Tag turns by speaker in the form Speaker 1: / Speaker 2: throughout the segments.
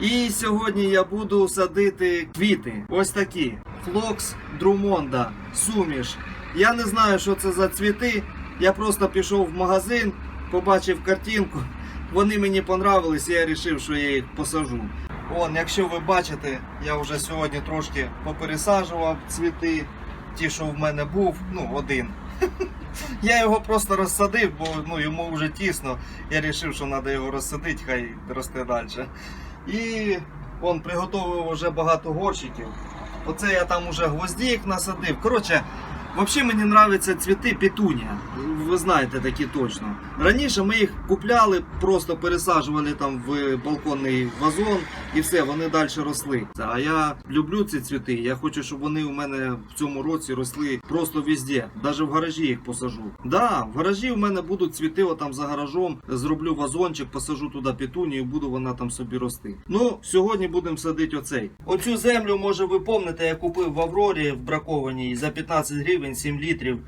Speaker 1: І сьогодні я буду садити квіти. Ось такі. Флокс Друмонда, суміш. Я не знаю, що це за цвіти. Я просто пішов в магазин, побачив картинку. Вони мені понравились, я вирішив, що я їх посажу. Он, якщо ви бачите, я вже сьогодні трошки попересаджував цвіти. Ті, що в мене був, ну, один. Я його просто розсадив, бо ну, йому вже тісно. Я вирішив, що треба його розсадити, хай росте далі. І он приготував вже багато горщиків. Оце я там уже гвоздік насадив. Коротше, взагалі мені подобаються цвіти петунія. Ви знаєте такі точно. Раніше ми їх купляли, просто пересаджували там в балконний вазон і все, вони далі росли. А я люблю ці цвіти. Я хочу, щоб вони у мене в цьому році росли просто везде. Навіть в гаражі їх посажу. Да, в гаражі у мене будуть цвіти отам за гаражом. Зроблю вазончик, посажу туди петунію, буде вона там собі рости. Ну, сьогодні будемо садити оцей. Оцю землю, може, ви пам'ятаєте, я купив в Аврорі в бракованій за 15 гривень 7 літрів.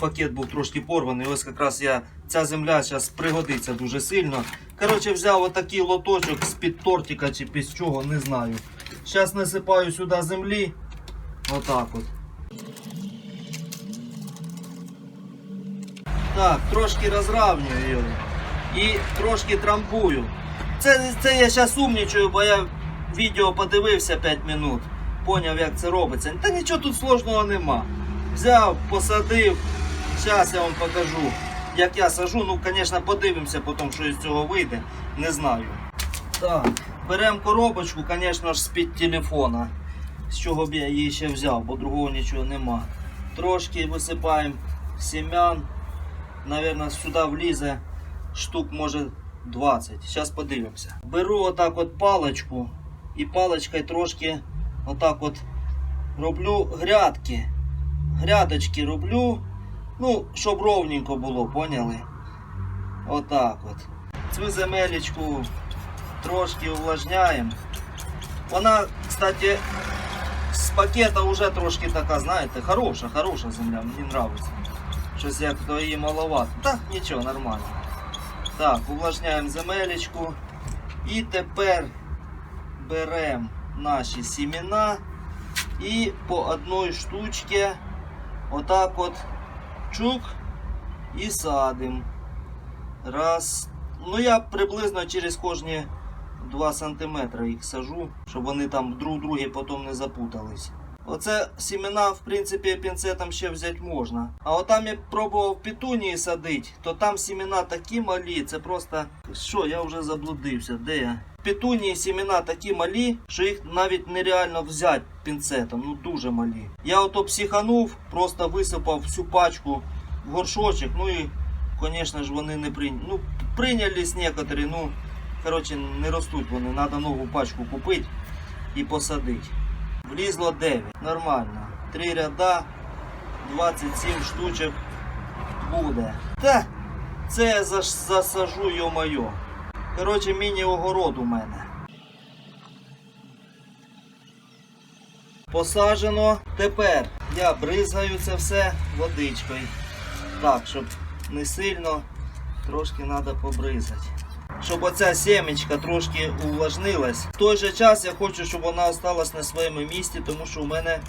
Speaker 1: Пакет був трошки порваний. Ось якраз я ця земля зараз пригодиться дуже сильно. Коротше, взяв отакий лоточок з-під тортика чи під чого, не знаю. Зараз насипаю сюди землі. Отак от. Так, трошки розравнюю його. І трошки трамбую. Це, це я зараз умнічаю, бо я відео подивився 5 минут. Поняв, як це робиться. Та нічого тут сложного нема. Взяв, посадив. Зараз я вам покажу, як я сажу. Ну, звісно, подивимося потім, що із цього вийде. Не знаю. Так, беремо коробочку, звісно ж, з-під телефона. З чого б я її ще взяв, бо другого нічого нема. Трошки висипаємо семян. Наверное, сюди влізе штук може 20. Зараз подивимося. Беру отак от паличку і паличкою трошки отак от роблю грядки. Грядочки роблю. Ну, щоб ровненько було, поняли? Отак от. Цю земелечку трошки увлажняємо. Вона, кстати, з пакета вже трошки така, знаєте, хороша, хороша земля, мені подобається. Щось як то її маловато. Та нічого, нормально. Так, увлажняємо земелечку. І тепер беремо наші сімена і по одній штучці отак от чук і садим. Раз. Ну я приблизно через кожні 2 см їх сажу, щоб вони там друг другі потім не запутались. Оце сімена, в принципі, пінцетом ще взяти можна. А от там я пробував петунії садити, то там сімена такі малі, це просто. Що, я вже заблудився, де я? Петунії сімена такі малі, що їх навіть нереально взяти пінцетом, ну дуже малі. Я ото психанув, просто висипав всю пачку в горшочок, ну і, звісно ж, вони не прийняли. Ну, прийнялись некоторі, ну, коротше, не ростуть вони, треба нову пачку купити і посадити. Влізло 9. Нормально. Три ряда, 27 штучок буде. Та, це я засажу, йо-моє. Коротше, міні-огород у мене. Посаджено. Тепер я бризгаю це все водичкою. Так, щоб не сильно, трошки треба побризати щоб оця сімечка трошки увлажнилась. В той же час я хочу, щоб вона осталась на своєму місці, тому що у мене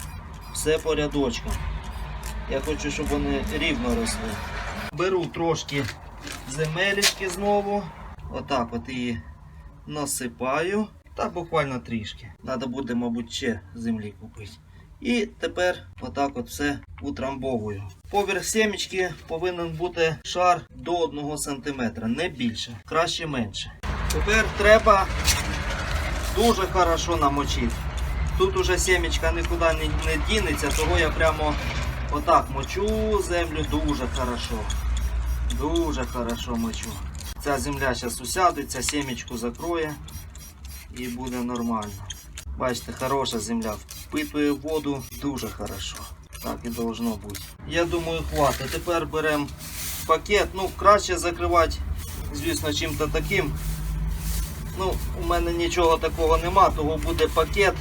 Speaker 1: все по рядочкам. Я хочу, щоб вони рівно росли. Беру трошки земелечки знову. Отак от її насипаю. Та буквально трішки. Треба буде, мабуть, ще землі купити. І тепер отак от все утрамбовую. Поверх сімечки повинен бути шар до 1 см, не більше, краще менше. Тепер треба дуже хорошо намочити. Тут уже сімечка нікуди не, не дінеться, того я прямо отак мочу землю дуже хорошо. Дуже хорошо мочу. Ця земля зараз усядеться, сімечку закроє і буде нормально. Бачите, хороша земля. Впитує воду дуже хорошо. Так і должно бути. Я думаю, хватить. Тепер беремо пакет. Ну, краще закривати, звісно, чим-то таким. Ну, у мене нічого такого нема, того буде пакет.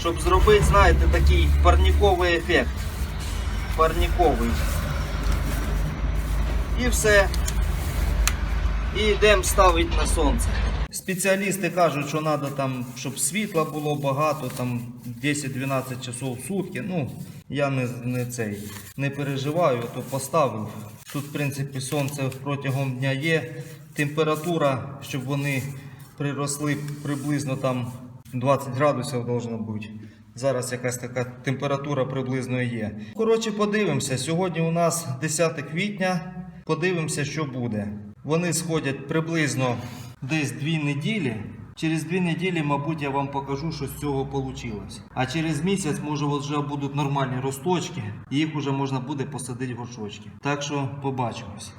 Speaker 1: Щоб зробити, знаєте, такий парниковий ефект. Парниковий. І все. І йдемо ставити на сонце. Спеціалісти кажуть, що треба там, щоб світла було багато, там 10-12 часов в сутки. Ну, я не, не цей не переживаю, то поставив. Тут, в принципі, сонце протягом дня є. Температура, щоб вони приросли приблизно там 20 градусів должно бути. Зараз якась така температура приблизно є. Коротше, подивимося. Сьогодні у нас 10 квітня. Подивимося, що буде. Вони сходять приблизно десь дві неділі. Через дві неділі, мабуть, я вам покажу, що з цього вийшло. А через місяць, може, вже будуть нормальні росточки, і їх вже можна буде посадити в горшочки. Так що побачимось.